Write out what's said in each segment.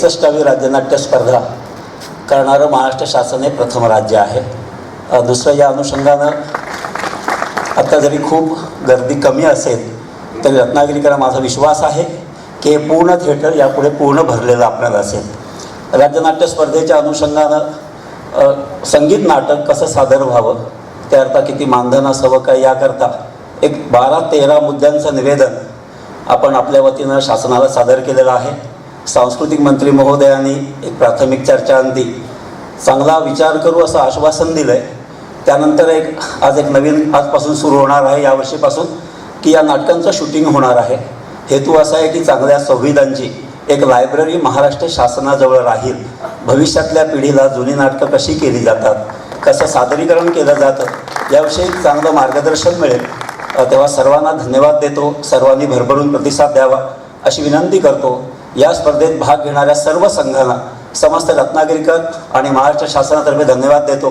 एकसष्टावी राज्यनाट्य स्पर्धा करणारं महाराष्ट्र शासन हे प्रथम राज्य आहे. दुसरं या अनुषंगानं आत्ता जरी खूप गर्दी कमी असेल तरी रत्नागिरीकरा माझा विश्वास आहे की पूर्ण थिएटर यापुढे पूर्ण भरलेलं आपल्याला असेल. राज्यनाट्य स्पर्धेच्या अनुषंगानं संगीत नाटक कसं सादर व्हावं त्याकरता किती मानधन असावं काय याकरता एक बारा तेरा मुद्द्यांचं निवेदन आपण आपल्या वतीनं शासनाला सादर केलेलं आहे. सांस्कृतिक मंत्री महोदयांनी एक प्राथमिक चर्चा चांगला विचार करू असं आश्वासन दिलं आहे त्यानंतर एक आज एक नवीन आजपासून सुरू होणार आहे यावर्षीपासून की या नाटकांचं शूटिंग होणार आहे. हेतू असा आहे की चांगल्या संविधांची एक लायब्ररी महाराष्ट्र शासनाजवळ राहील. भविष्यातल्या पिढीला जुनी नाटकं कशी केली जातात कसं सादरीकरण केलं जातं याविषयी चांगलं मार्गदर्शन मिळेल. तेव्हा सर्वांना धन्यवाद देतो. सर्वांनी भरभरून प्रतिसाद द्यावा अशी विनंती करतो. या स्पर्धेत भाग घेणाऱ्या सर्व संघांना समस्त रत्नागिरीकर आणि महाराष्ट्र शासनातर्फे धन्यवाद देतो.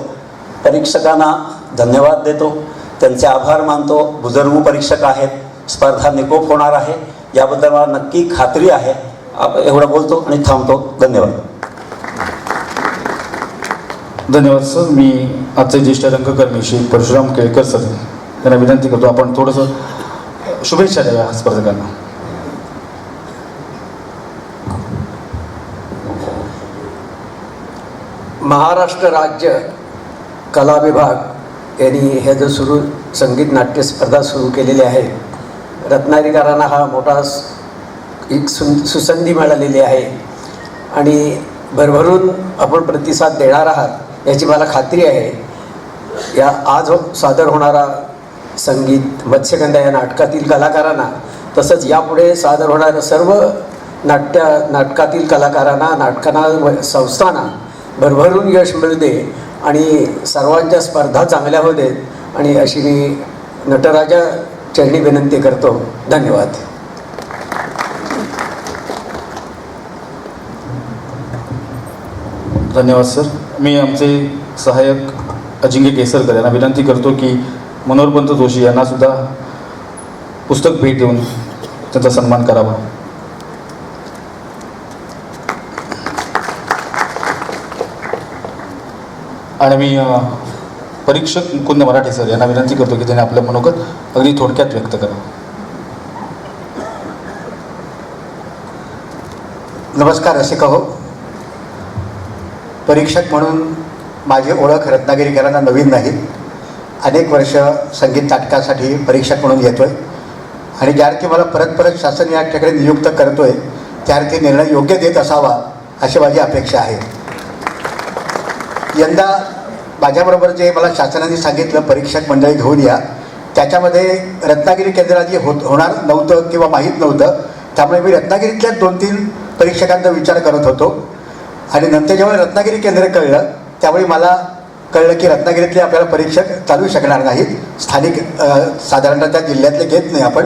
परीक्षकांना धन्यवाद देतो. त्यांचे आभार मानतो. बुजुर्ग परीक्षक आहेत. स्पर्धा निकोप होणार आहे. याबद्दल मला नक्की खात्री आहे. आप एवढं बोलतो आणि थांबतो. धन्यवाद. धन्यवाद सर. मी आजचे ज्येष्ठ रंगकर्मी श्री परशुराम केळकर सर यांना विनंती करतो. आपण थोडंसं शुभेच्छा द्याव्या स्पर्धकांना. महाराष्ट्र राज्य कला विभाग यांनी हे जो सुरू संगीत नाट्य स्पर्धा सुरू केलेली आहे रत्नागिरीकरांना हा मोठा एक सु सुसंधी मिळालेली आहे. आणि भरभरून आपण प्रतिसाद देणार आहात याची मला खात्री आहे. या आज हो- सादर होणारा संगीत मत्स्यगंधा या नाटकातील कलाकारांना तसंच यापुढे सादर होणाऱ्या सर्व नाट्य नाटकातील कलाकारांना नाटकांना व- संस्थांना भरभरून यश मिळू दे आणि सर्वांच्या स्पर्धा चांगल्या होऊ देत आणि अशी मी नटराजा चरणी विनंती करतो. धन्यवाद. धन्यवाद सर. मी आमचे सहाय्यक अजिंक्य केसरकर यांना विनंती करतो की मनोहरपंत जोशी यांनासुद्धा पुस्तक भेट देऊन त्यांचा सन्मान करावा. आणि मी परीक्षक मुकुंद मराठे सर यांना विनंती करतो की त्यांनी आपलं मनोगत अगदी थोडक्यात व्यक्त करावं नमस्कार रसिका हो परीक्षक म्हणून माझी ओळख रत्नागिरीकरांना नवीन नाही. अनेक वर्ष संगीत नाटकासाठी परीक्षक म्हणून येतो आहे आणि ज्या अर्थी मला परत परत शासन या ठिकाणी नियुक्त करतो आहे त्या अर्थी निर्णय योग्य देत असावा अशी माझी अपेक्षा आहे. यंदा माझ्याबरोबर जे मला शासनाने सांगितलं परीक्षक मंडळी घेऊन या. त्याच्यामध्ये रत्नागिरी केंद्रात होत होणार नव्हतं किंवा माहीत नव्हतं त्यामुळे मी रत्नागिरीतल्या दोन तीन परीक्षकांचा विचार करत होतो. आणि नंतर जेव्हा रत्नागिरी केंद्र कळलं त्यावेळी मला कळलं की रत्नागिरीतले आपल्याला परीक्षक चालू शकणार नाहीत. स्थानिक साधारणतः त्या जिल्ह्यातले घेत नाही आपण.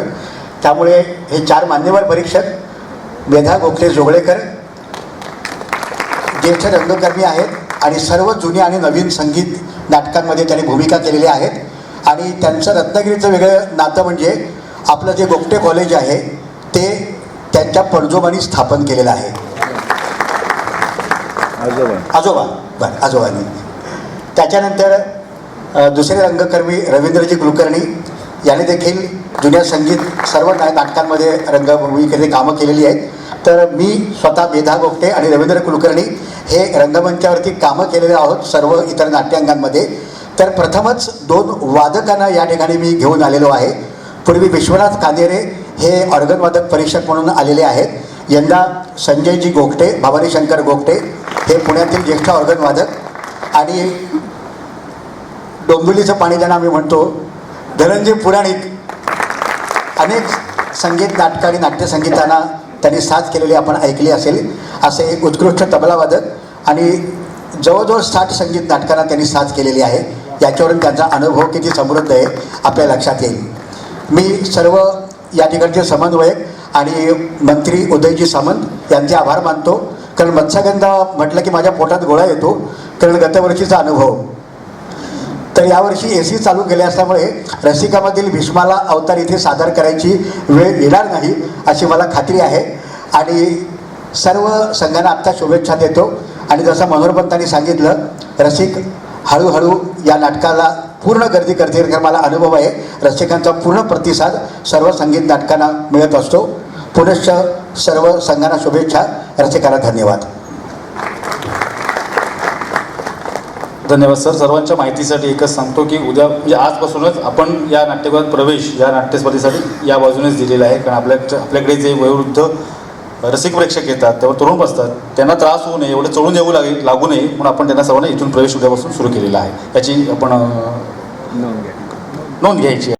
त्यामुळे हे चार मान्यवर परीक्षक मेधा गोखले जोगळेकर ज्येष्ठ रंगकर्मी आहेत आणि सर्व जुनी आणि नवीन संगीत नाटकांमध्ये त्यांनी भूमिका केलेल्या आहेत. आणि त्यांचं रत्नागिरीचं वेगळं नातं म्हणजे आपलं जे गोपटे कॉलेज आहे ते त्यांच्या पणजोबांनी स्थापन केलेलं आहे. आजोबा. बरं आजोबांनी. त्याच्यानंतर दुसरे रंगकर्मी रवींद्रजी कुलकर्णी याने देखील जुन्या संगीत सर्व नाटकांमध्ये रंगभूमिकेने कामं केलेली आहेत. तर मी स्वतः मेधा गोपटे आणि रवींद्र कुलकर्णी हे रंगमंचावरती कामं केलेले आहोत सर्व इतर नाट्यांगांमध्ये तर प्रथमच दोन वादकांना या ठिकाणी मी घेऊन आलेलो आहे. पूर्वी विश्वनाथ कानेरे हे ऑर्गनवादक परीक्षक म्हणून आलेले आहेत. यंदा संजयजी गोगटे भवानी शंकर गोगटे हे पुण्यातील ज्येष्ठ ऑर्गनवादक आणि डोंबिवलीचं पाणी ज्यांना आम्ही म्हणतो धनंजय पुराणिक. अनेक संगीत नाटक आणि नाट्यसंगीतांना त्यांनी साथ केलेली आपण ऐकली असेल असे उत्कृष्ट तबलावादक आणि जवळजवळ साठ संगीत नाटकांना त्यांनी साथ केलेली आहे. याच्यावरून त्यांचा अनुभव किती समृद्ध आहे आपल्या लक्षात येईल. मी सर्व या ठिकाणचे समन्वयक आणि मंत्री उदयजी सामंत यांचे आभार मानतो. कारण मत्स्यगंधा म्हटलं की माझ्या पोटात गोळा येतो. कारण गतवर्षीचा अनुभव. तर यावर्षी ए सी चालू केले असल्यामुळे रसिकामधील भीष्माला अवतार इथे सादर करायची वेळ येणार नाही अशी मला खात्री आहे. आणि सर्व संघांना आत्ता शुभेच्छा देतो. आणि जसं मनोहरपंतांनी सांगितलं रसिक हळूहळू या नाटकाला पूर्ण गर्दी करते मला अनुभव आहे. रसिकांचा पूर्ण प्रतिसाद सर्व संगीत नाटकांना मिळत असतो. पुनश्च सर्व संघांना शुभेच्छा. रसिकांना धन्यवाद. धन्यवाद सर. सर्वांच्या माहितीसाठी एकच सांगतो की उद्या म्हणजे आजपासूनच आपण या नाट्यगृहात प्रवेश या नाट्यस्पर्धेसाठी या बाजूनेच दिलेला आहे. कारण आपल्या आपल्याकडे जे वयोवृद्ध रसिक प्रेक्षक येतात त्यावर तरुण बसतात त्यांना त्रास होऊ नये एवढं चढून येऊ लागेल लागू नये म्हणून आपण त्यांना सर्वांना इथून प्रवेश उद्यापासून सुरू केलेला आहे. याची आपण नोंद घ्यायची